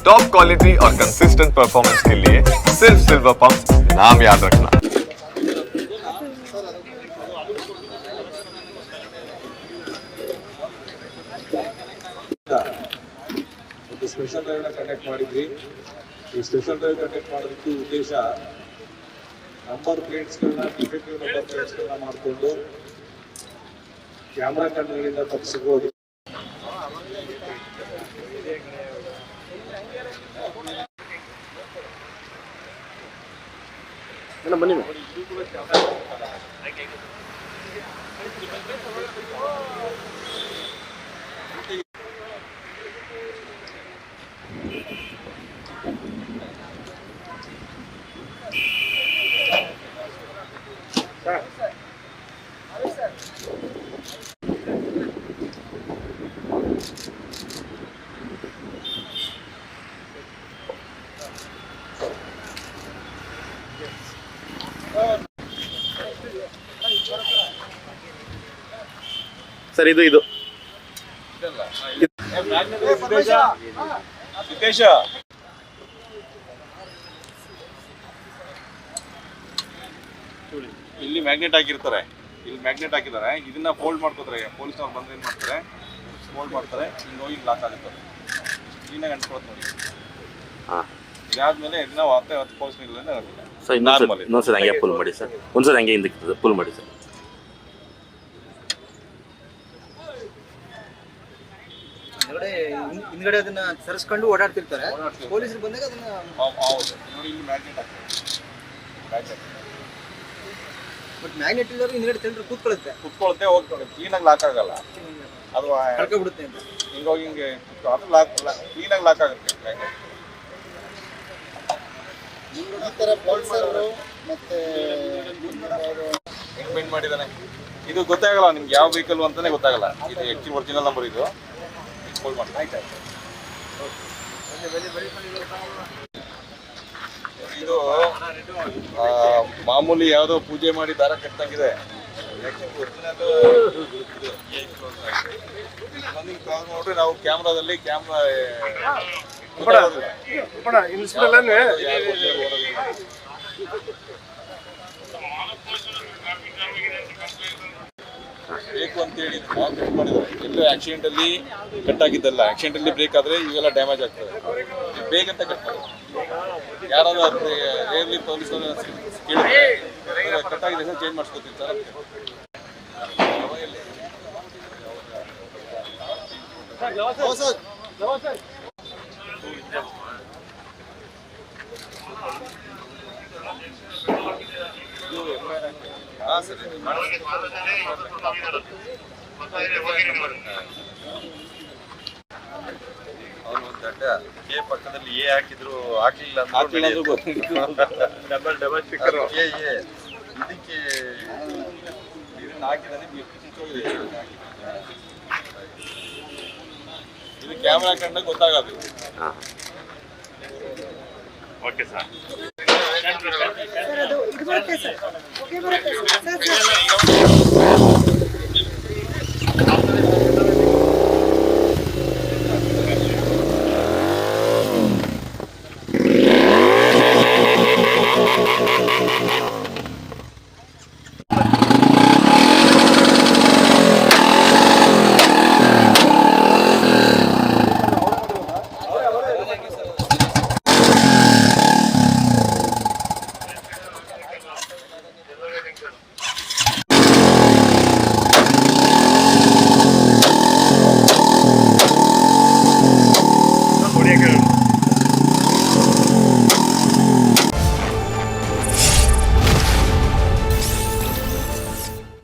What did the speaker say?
Top quality और consistent performance के लिए सिर्फ सिल्वर पंप नाम याद रखना ಒಂದು ಸ್ಪೆಷಲ್ ಡ್ರೈವ್ನ ಕಂಡಕ್ಟ್ ಮಾಡಿದ್ವಿ ಈ ಸ್ಪೆಷಲ್ ಡ್ರೈವ್ ಕಂಡಕ್ಟ್ ಮಾಡೋದಕ್ಕೆ ಉದ್ದೇಶ ನಂಬರ್ ಪ್ಲೇಟ್ಸ್ಗಳನ್ನ ಡಿಫೆಕ್ಟಿವ್ ನಂಬರ್ ಪ್ಲೇಟ್ಸ್ಗಳನ್ನ ಮಾಡಿಕೊಂಡು ಕ್ಯಾಮ್ರಾ ಕಣ್ಣುಗಳಿಂದ ತಪ್ಪಿಸಬಹುದು ಸರ್ ಇದು ಇದು. ಇಲ್ಲಿ ಮ್ಯಾಗ್ನೆಟ್ ಹಾಕಿರ್ತಾರೆ. ಇಲ್ಲಿ ಮ್ಯಾಗ್ನೆಟ್ ಹಾಕಿದ್ದಾರೆ. ಇದನ್ನ ಫೋಲ್ಡ್ ಮಾಡ್ಕೋತಾರೆ. ಪೊಲೀಸ್ನವ್ರು ಬಂದ್ರೆ ಏನ್ ಮಾಡ್ತಾರೆ? ಫೋಲ್ಡ್ ಮಾಡ್ತಾರೆ. ಹಿಂಗೆ ಹೋಗಿ ಲಾಕ್ ಆಗುತ್ತೆ. ಕ್ಲೀನಾಗಿ ಅಂಟ್ಕೊಳತ್ ನೋಡಿ. ಹಾಂ. ಇದಾದ್ಮೇಲೆ ಇದನ್ನ ಮತ್ತೆ ಹತ್ತು ಪೋಸ್ಟ್ ಇಲ್ಲ ಸರ್. ಇನ್ನೊಂದ್ಸರಿ ಹಂಗೆ ಪುಲ್ ಮಾಡಿ ಸರ್. ಒಂದ್ಸರಿ ಹಂಗೆ ಹಿಂದಕ್ಕೆ ಪುಲ್ ಮಾಡಿ ಸರ್. ಹಿಂದ್ಗಡೆ ಹಿಂ- ಹಿಂದ್ಗಡೆ ಅದನ್ನ ಸರಿಸ್ಕೊಂಡು ಓಡಾಡ್ತಿರ್ತಾರೆ. ಓಡಾಡ್ತಿರ್ತಾರೆ. ಪೊಲೀಸರು ಬಂದಾಗ ಅದನ್ನ ಹೌದು. ನೋಡಿ ಇಲ್ಲಿ ಮ್ಯಾಗ್ನೆಟ್ ಹಾಕ್ತಾರೆ. ಮ್ಯಾಗ್ನೆಟ್ ಬಟ್ ಮ್ಯಾಗ್ನೆಟ್ ಇಲ್ಲದ್ರು ಹಿಂದ್ಗಡೆ ತಿಂದ್ರೆ ಕೂತ್ಕೊಳ್ಳುತ್ತೆ. ಕುತ್ಕೊಳುತ್ತೆ ಹೋಗ್ತದೆ ಕ್ಲೀನಾಗಿ ಲಾಕ್ ಆಗಲ್ಲ. ಅದು ಕಳ್ಕೊಬಿಡುತ್ತೆ ಅಂತ. ಹಿಂಗೆ ಹೋಗಿ ಕುತ್ಕೊ- ಅದು ಲಾಕ್ ಕ್ಲೀನಾಗಿ ಲಾಕ್ ಆಗುತ್ತೆ ಮ್ಯಾಗ್ನೆಟ್ ಈ ಥರ ಪಲ್ಸರು ಮತ್ತೆ ಹೆಂಗ್ ಪೇಂಟ್ ಮಾಡಿದಾನೆ. ಇದು ಗೊತ್ತಾಗಲ್ಲ ನಿಮ್ಗೆ ಯಾವ ವೆಹಿಕಲ್ ಅಂತಾನೆ ಗೊತ್ತಾಗಲ್ಲ. ಇದು ಆಕ್ಚುಲಿ ಒರಿಜಿನಲ್ ನಂಬರ್ ಇದು. ಮಾಡಿ ಇದು ಮಾಮೂಲಿ ಯಾವುದೋ ಪೂಜೆ ಮಾಡಿ ದಾರ ಕಟ್ಟಂಗಿದೆ ನೋಡ್ರಿ ನಾವು ಕ್ಯಾಮ್ರಾದಲ್ಲಿ ಕ್ಯಾಮ್ರಾ ಬೇಕು ಅಂತ ಹೇಳಿ ಕಟ್ ಮಾಡಿದ್ದಾರೆ. ಎಲ್ಲೋ ಆಕ್ಸಿಡೆಂಟ್ ಅಲ್ಲಿ ಕಟ್ ಆಗಿದ್ದಲ್ಲ. ಆಕ್ಸಿಡೆಂಟ್ ಅಲ್ಲಿ ಬ್ರೇಕ್ ಆದ್ರೆ ಇವೆಲ್ಲ ಡ್ಯಾಮೇಜ್ ಆಗ್ತದೆ. ಬೇಗ ಅಂತ ಕಟ್ ಮಾಡಿ. ಯಾರಾದ್ರೂ ರೇರ್ಲಿ ಪೊಲೀಸ್ ಕೇಳಿದ್ರೆ ಕಟ್ ಆಗಿದೆ ಸರ್ ಚೇಂಜ್ ಮಾಡಿಸ್ಕೊತೀನಿ ಸರ್. ಸರಿ ಅವನು ಒಂದು ದಡ್ಡ ಕೆ ಪಕ್ಕದಲ್ಲಿ ಎ ಹಾಕಿದ್ರು ಹಾಕ್ಲಿಲ್ಲ ಅಂದ್ರೂ double double sticker K A ಇದಕ್ಕೆ ಇದನ್ನ ಹಾಕಿದ್ರೆ ಇದು ಕ್ಯಾಮ್ರಾ ಕಂಡ ಗೊತ್ತಾಗದು. ಓಕೆ ಸರ್ ಅದು ಇದು ಬರುತ್ತೆ ಸರ್ ಹೊಗೆ ಬರುತ್ತೆ ಸರ್ ಸರ್ ಸರ್